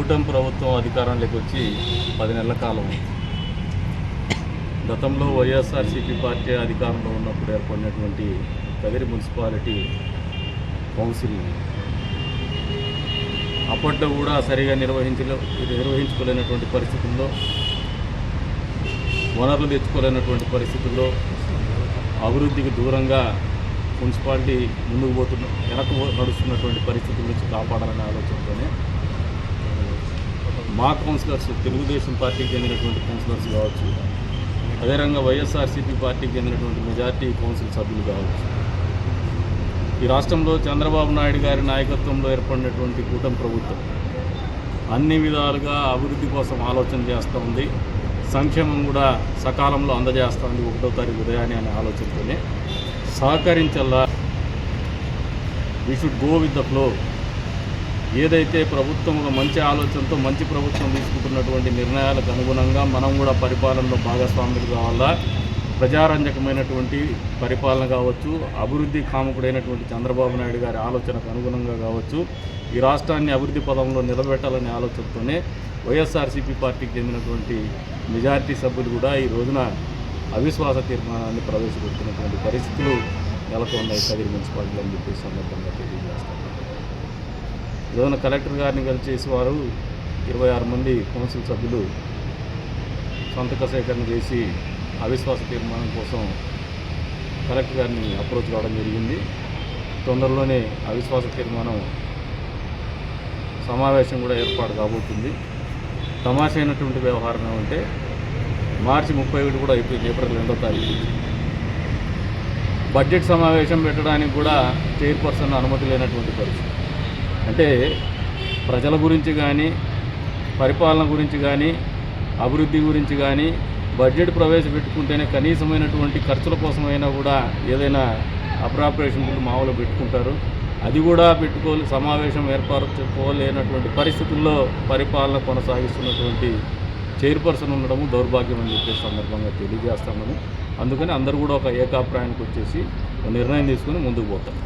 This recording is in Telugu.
కూటమి ప్రభుత్వం అధికారంలోకి వచ్చి పది నెలల కాలం గతంలో వైఎస్ఆర్సీపీ పార్టీ అధికారంలో ఉన్నప్పుడు ఏర్పడినటువంటి కదిరి మున్సిపాలిటీ కౌన్సిల్ అప్పట్లో కూడా సరిగా నిర్వహించలే నిర్వహించుకోలేనటువంటి పరిస్థితుల్లో వనరులు తెచ్చుకోలేనటువంటి పరిస్థితుల్లో అభివృద్ధికి దూరంగా మున్సిపాలిటీ ముందుకు పోతున్న వెనక నడుస్తున్నటువంటి పరిస్థితుల నుంచి కాపాడాలనే ఆలోచనతోనే మా కౌన్సిలర్స్ తెలుగుదేశం పార్టీకి చెందినటువంటి కౌన్సిలర్స్ కావచ్చు అదేవిధంగా వైఎస్ఆర్సీపీ పార్టీకి చెందినటువంటి మెజార్టీ కౌన్సిల్ సభ్యులు కావచ్చు. ఈ రాష్ట్రంలో చంద్రబాబు నాయుడు గారి నాయకత్వంలో ఏర్పడినటువంటి కూటమి ప్రభుత్వం అన్ని విధాలుగా అభివృద్ధి కోసం ఆలోచన చేస్తూ ఉంది. సంక్షేమం కూడా సకాలంలో అందజేస్తూ ఉంది ఒకటో తారీఖు ఉదయాన్నే అనే ఆలోచనతోనే. సహకరించల్లా. We should go with the flow ఏదైతే ప్రభుత్వం ఒక మంచి ఆలోచనతో మంచి ప్రభుత్వం తీసుకుంటున్నటువంటి నిర్ణయాలకు అనుగుణంగా మనం కూడా పరిపాలనలో భాగస్వాములు కావాలా? ప్రజారంజకమైనటువంటి పరిపాలన కావచ్చు అభివృద్ధి కాముకుడైనటువంటి చంద్రబాబు నాయుడు గారి ఆలోచనకు అనుగుణంగా కావచ్చు ఈ రాష్ట్రాన్ని అభివృద్ధి పదంలో నిలబెట్టాలనే ఆలోచనతోనే వైఎస్ఆర్సీపీ పార్టీకి చెందినటువంటి మెజారిటీ సభ్యులు కూడా ఈ రోజున అవిశ్వాస తీర్మానాన్ని ప్రవేశపెడుతున్నటువంటి పరిస్థితులు నెలకొన్నాయి కదిరి మున్సిపాలిటీ అని చెప్పేసి సందర్భంగా. జోన్ కలెక్టర్ గారిని కలిసేసి వారు ఇరవై ఆరు మంది కౌన్సిల్ సభ్యులు సంతక సేకరణ చేసి అవిశ్వాస తీర్మానం కోసం కలెక్టర్ గారిని అప్రోచ్ కావడం జరిగింది. తొందరలోనే అవిశ్వాస తీర్మానం సమావేశం కూడా ఏర్పాటు కాబోతుంది. తమాషైనటువంటి వ్యవహారం ఏమంటే మార్చి ముప్పై ఒకటి కూడా అయిపోయింది ఏప్రిల్ రెండో తారీఖు. బడ్జెట్ సమావేశం పెట్టడానికి కూడా చైర్పర్సన్ అనుమతి లేనటువంటి పరిస్థితి. అంటే ప్రజల గురించి కానీ పరిపాలన గురించి కానీ అభివృద్ధి గురించి కానీ బడ్జెట్ ప్రవేశపెట్టుకుంటేనే కనీసమైనటువంటి ఖర్చుల కోసమైనా కూడా ఏదైనా అప్రాపరేషన్ బిల్లు మామూలు పెట్టుకుంటారు. అది కూడా పెట్టుకోలే సమావేశం ఏర్పరచుకోలేనటువంటి పరిస్థితుల్లో పరిపాలన కొనసాగిస్తున్నటువంటి చైర్పర్సన్ ఉండడము దౌర్భాగ్యం అని చెప్పే సందర్భంగా తెలియజేస్తామని. అందుకని అందరూ కూడా ఒక ఏకాభిప్రాయానికి వచ్చేసి ఒక నిర్ణయం తీసుకుని ముందుకు పోతారు.